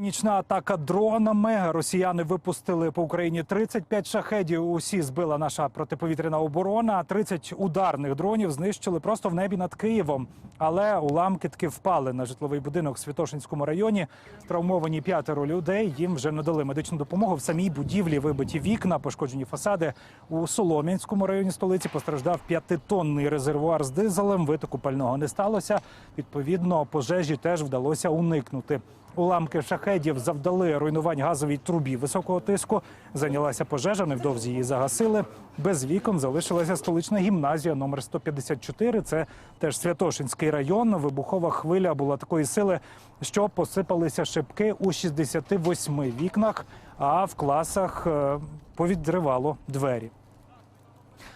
Нічна атака дронами. Росіяни випустили по Україні 35 шахедів. Усі збила наша протиповітряна оборона. 30 ударних дронів знищили просто в небі над Києвом. Але уламки таки впали на житловий будинок в Святошинському районі. Травмовані п'ятеро людей. Їм вже надали медичну допомогу. В самій будівлі вибиті вікна, пошкоджені фасади. У Солом'янському районі столиці постраждав п'ятитонний резервуар з дизелем. Витоку пального не сталося. Відповідно, пожежі теж вдалося уникнути. Уламки шахедів завдали руйнувань газовій трубі високого тиску. Зайнялася пожежа, невдовзі її загасили. Без вікон залишилася столична гімназія номер 154. Це теж Святошинський район. Вибухова хвиля була такої сили, що посипалися шибки у 68 вікнах, а в класах е, повідривало двері.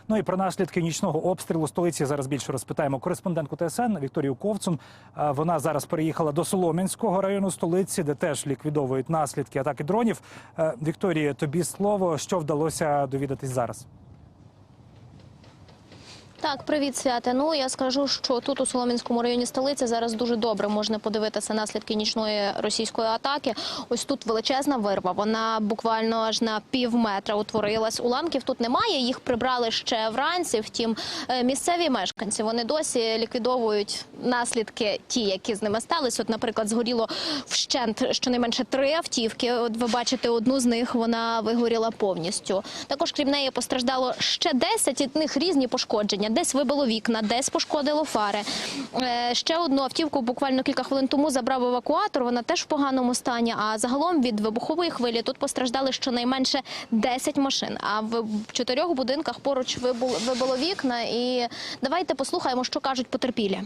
Ну і про наслідки нічного обстрілу столиці зараз більше розпитаємо кореспондентку ТСН Вікторію Ковцун. Вона зараз переїхала до Солом'янського району столиці, де теж ліквідовують наслідки атаки дронів. Е, Вікторія, тобі слово, що вдалося довідатись зараз. Так, привіт, свята. Ну я скажу, що тут у Солом'янському районі столиці зараз дуже добре можна подивитися наслідки нічної російської атаки. Ось тут величезна вирва. Вона буквально аж на пів метра утворилась. Уламків тут немає. Їх прибрали ще вранці. Втім, е, місцеві мешканці вони досі ліквідовують наслідки, ті, які з ними сталися. От, наприклад, згоріло вщент щонайменше три автівки. От ви бачите, одну з них вона вигоріла повністю. Також крім неї постраждало ще 10, і в них різні пошкодження. Десь вибило вікна, десь пошкодило фари. Е, Ще одну автівку буквально кілька хвилин тому забрав евакуатор. Вона теж в поганому стані. А загалом від вибухової хвилі тут постраждали щонайменше 10 машин. А в чотирьох будинках поруч вибило вікна. І давайте послухаємо, що кажуть потерпілі.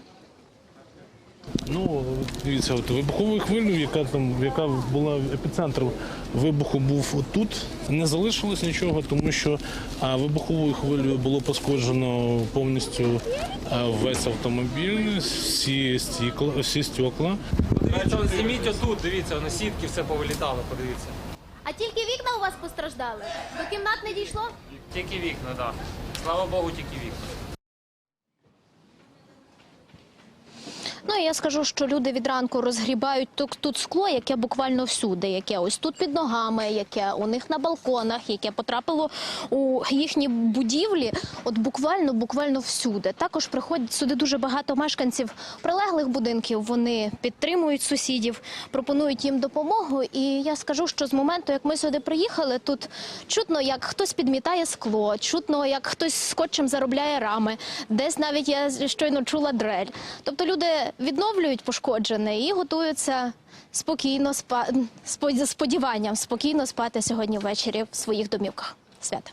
Ну, дивіться, от вибуховою хвилею, яка там, яка була епіцентр вибуху був тут, не залишилось нічого, тому що а, вибуховою хвилею було пошкоджено повністю а, весь автомобіль, всі стікла, всі стекла. Дивіться, ось зніміть отут, дивіться, на сітки все повилітало, подивіться. А тільки вікна у вас постраждали? До кімнат не дійшло? Тільки вікна, так. Да. Слава Богу, тільки вікна. Ну і я скажу, що люди від ранку розгрібають тут, тут скло, яке буквально всюди, яке ось тут під ногами, яке у них на балконах, яке потрапило у їхні будівлі. От буквально, буквально всюди. Також приходять сюди дуже багато мешканців прилеглих будинків. Вони підтримують сусідів, пропонують їм допомогу. І я скажу, що з моменту, як ми сюди приїхали, тут чутно, як хтось підмітає скло, чутно, як хтось скотчем заробляє рами. Десь навіть я щойно чула дрель. Тобто люди відновлюють пошкоджене і готуються спокійно спа... сподіванням спокійно спати сьогодні ввечері в своїх домівках. Свята.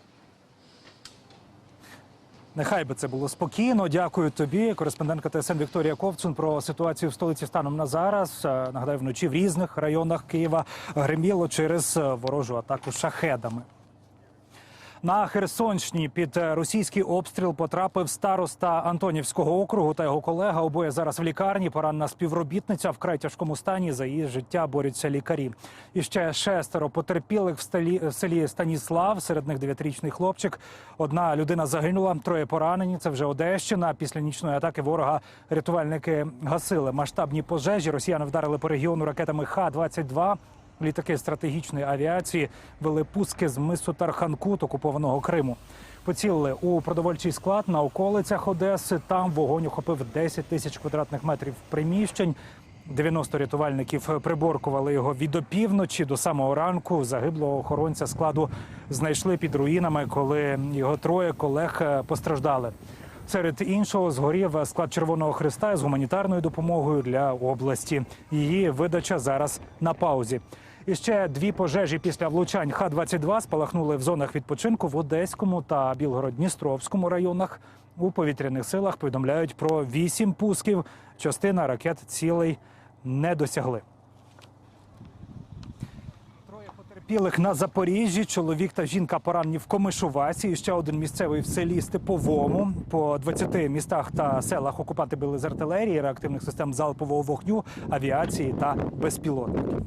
Нехай би це було спокійно. Дякую тобі, кореспондентка ТСН Вікторія Ковцун про ситуацію в столиці станом на зараз. Е, Нагадаю, вночі в різних районах Києва гриміло через е, ворожу атаку шахедами. На Херсонщині під е, російський обстріл потрапив староста Антонівського округу та його колега. Обоє зараз в лікарні. Поранена співробітниця в край тяжкому стані. За її життя борються лікарі. І ще шестеро потерпілих в селі, в селі Станіслав. Серед них дев'ятирічний хлопчик. Одна людина загинула, троє поранені. Це вже Одещина. Після нічної атаки ворога рятувальники гасили масштабні пожежі. Росіяни вдарили по регіону ракетами Х-22. Літаки стратегічної авіації вели пуски з мису Тарханкут окупованого Криму. Поцілили у продовольчий склад на околицях Одеси. Там вогонь охопив 10 тисяч квадратних метрів приміщень. 90 рятувальників приборкували його від опівночі до самого ранку. Загиблого охоронця складу знайшли під руїнами, коли його троє колег е, постраждали. Серед іншого згорів склад Червоного Христа з гуманітарною допомогою для області. Її видача зараз на паузі. І ще дві пожежі після влучань Х-22 спалахнули в зонах відпочинку в Одеському та Білгород-Дністровському районах. У повітряних силах повідомляють про вісім пусків. Частина ракет цілей не досягли. Троє потерпілих на Запоріжжі. Чоловік та жінка поранені в Комишувасі. І ще один місцевий в селі Степовому. По 20 містах та селах окупанти били з артилерії, реактивних систем залпового вогню, авіації та безпілотників.